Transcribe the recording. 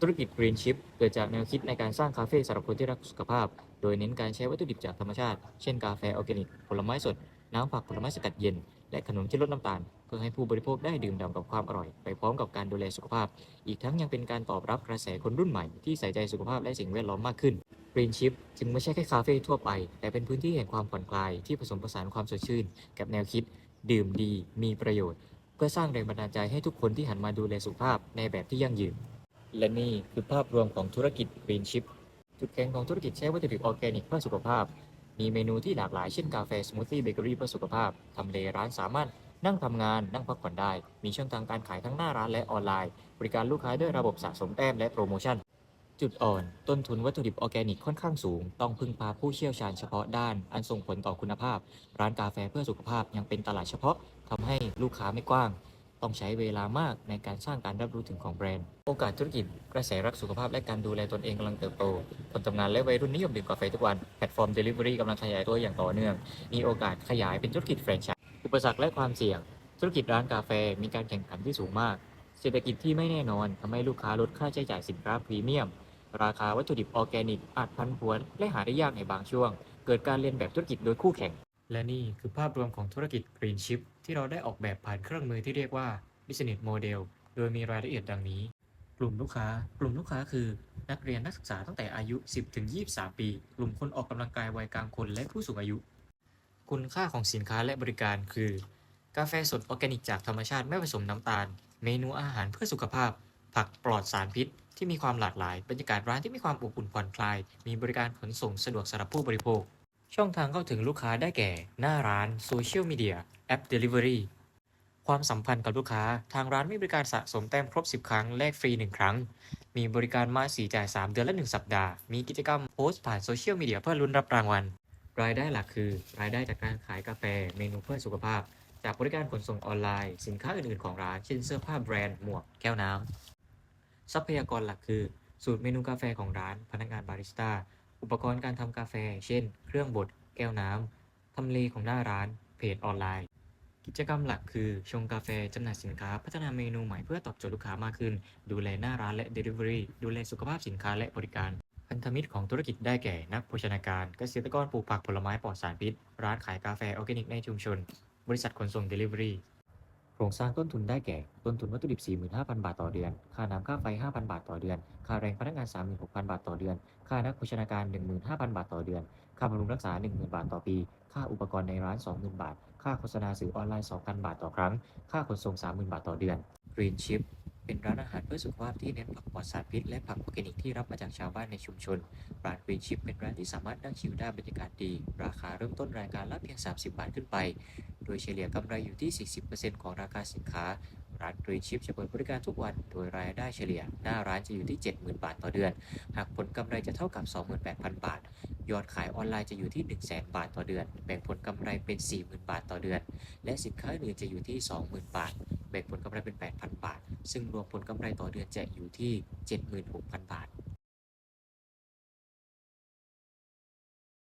ธุรกิจ Green Chip เกิดจากแนวคิดในการสร้างคาเฟ่สำหรับคนที่รักสุขภาพ โดยเน้นการใช้วัตถุดิบจากธรรมชาติ เช่นกาแฟออร์แกนิก ผลไม้สด น้ำผักผลไม้สกัดเย็น และขนมที่ลดน้ำตาล เพื่อให้ผู้บริโภคได้ดื่มด่ำกับความอร่อย ไปพร้อมกับการดูแลสุขภาพ อีกทั้งยังเป็นการตอบรับกระแสคนรุ่นใหม่ที่ใส่ใจสุขภาพและสิ่งแวดล้อมมากขึ้น Green Chip จึงไม่ใช่แค่คาเฟ่ทั่วไป แต่เป็นพื้นที่แห่งความผ่อนคลายที่ผสมผสานความสดชื่น กับแนวคิด ดื่มดี มีประโยชน์ เพื่อสร้างแรงบันดาลใจให้ทุกคนที่หันมาดูแลสุขภาพในแบบที่ยั่งยืน และนี่คือภาพรวมของธุรกิจ Green Chip จุดแข็งของธุรกิจใช้วัตถุดิบออร์แกนิกเพื่อสุขภาพ มีเมนูที่หลากหลายเช่นกาแฟสมูทตี้เบเกอรี่เพื่อสุขภาพ ทำเลร้านสามารถนั่งทำงานนั่งพักผ่อนได้ มีช่องทางการขายทั้งหน้าร้านและออนไลน์ บริการลูกค้าด้วยระบบสะสมแต้มและโปรโมชั่น จุดอ่อน ต้นทุนวัตถุดิบออร์แกนิกค่อนข้างสูง ต้องพึ่งพาผู้เชี่ยวชาญเฉพาะด้าน อันส่งผลต่อคุณภาพ ร้านกาแฟเพื่อสุขภาพยังเป็นตลาดเฉพาะทำให้ลูกค้าไม่กว้าง ต้องใช้เวลามากในการสร้างการรับรู้ถึงของแบรนด์ โอกาสธุรกิจ กระแสรักสุขภาพและการดูแลตนเองกำลังเติบโต คนทำงานและวัยรุ่นนิยมดื่มกาแฟทุกวัน แพลตฟอร์ม Delivery กำลังขยายตัวอย่างต่อเนื่อง มีโอกาสขยายเป็นธุรกิจแฟรนไชส์ อุปสรรคและความเสี่ยง ธุรกิจร้านกาแฟมีการแข่งขันที่สูงมาก เศรษฐกิจที่ไม่แน่นอนทำให้ลูกค้าลดค่าใช้จ่ายสินค้าพรีเมียม ราคาวัตถุดิบออร์แกนิกอาจพันผวนและหาได้ยากในบางช่วง เกิดการเรียนแบบธุรกิจโดยคู่แข่ง และนี่คือภาพรวมของธุรกิจ Green Chip ที่เราได้ออกแบบผ่านเครื่องมือที่เรียกว่า Business Model โดยมีรายละเอียดดังนี้ กลุ่มลูกค้า กลุ่มลูกค้าคือ นักเรียนนักศึกษาตั้งแต่อายุ 10-23 ปี กลุ่มคนออกกำลังกายวัยกลางคนและผู้สูงอายุ คุณค่าของสินค้าและบริการคือ กาแฟสดออร์แกนิกจากธรรมชาติไม่ผสมน้ำตาล เมนูอาหารเพื่อสุขภาพ ผักปลอดสารพิษ ที่มีความหลากหลาย บรรยากาศร้านที่มีความอบอุ่นผ่อนคลาย มีบริการขนส่งสะดวกสำหรับผู้บริโภค ช่องทางเข้าถึงลูกค้าได้แก่ หน้าร้านโซเชียลมีเดียแอป Delivery ความสัมพันธ์กับลูกค้า ทางร้านมีบริการสะสมแต้มครบ 10 ครั้งแลกฟรี 1 ครั้ง มีบริการมาสีจ่าย 3 เดือนและ 1 สัปดาห์ มีกิจกรรมโพสต์ผ่านโซเชียลมีเดียเพื่อลุ้นรับรางวัล รายได้หลักคือ รายได้จากการขายกาแฟ เมนูเพื่อสุขภาพ จากบริการขนส่งออนไลน์ สินค้าอื่น ๆ ของร้าน เช่นเสื้อผ้าแบรนด์ หมวก แก้วน้ำ ทรัพยากรหลักคือ สูตรเมนูกาแฟของร้าน พนักงานบาริสต้า อุปกรณ์การทำกาแฟ เช่น เครื่องบด แก้วน้ำ ทำเลของหน้าร้าน เพจออนไลน์ กิจกรรมหลักคือ ชงกาแฟ จำหน่ายสินค้า พัฒนาเมนูใหม่เพื่อตอบโจทย์ลูกค้ามากขึ้น ดูแลหน้าร้านและ Delivery ดูแลสุขภาพสินค้าและบริการพันธมิตรของธุรกิจได้แก่ นักโภชนาการ เกษตรกรปลูกผักผลไม้ปลอดสารพิษ ร้านขายกาแฟออร์แกนิกในชุมชน บริษัทขนส่ง Delivery ครงสร้างต้นทุนได้แก่ ต้นทุนวัตถุดิบ 45,000 บาทต่อเดือน ค่าน้ำค่าไฟ 5,000 บาทต่อเดือน ค่าแรงพนักงาน 36,000 บาทต่อเดือน ค่านักโภชนาการ 15,000 บาทต่อเดือน ค่าบำรุงรักษา 10,000 บาทต่อปี ค่าอุปกรณ์ในร้าน 20,000 บาท ค่าโฆษณาสื่อออนไลน์ 2,000 บาทต่อครั้ง ค่าขนส่ง 30,000 บาทต่อเดือน Green Chip เป็นร้านอาหารเพื่อสุขภาพที่เน้นผักปลอดสารพิษและผักออร์แกนิกที่รับมาจากชาวบ้านในชุมชนร้าน Green Chip เป็นร้านที่สามารถนั่งชิลได้บรรยากาศดี ราคาเริ่มต้นรายการละเพียง 30 บาทขึ้นไป โดยเฉลี่ยกำไรอยู่ที่ 40%ของราคาสินค้า ร้านรีชิฟจะเปิดบริการทุกวัน โดยรายได้เฉลี่ย หน้าร้านจะอยู่ที่ 70,000 บาทต่อเดือน หากผลกำไรจะเท่ากับ 28,000 บาท ยอดขายออนไลน์จะอยู่ที่ 100,000 บาทต่อเดือน แบ่งผลกำไรเป็น 40,000 บาทต่อเดือน และสินค้าอื่นจะอยู่ที่ 20,000 บาท แบ่งผลกำไรเป็น 8,000 บาท ซึ่งรวมผลกำไรต่อเดือนจะอยู่ที่ 76,000 บาท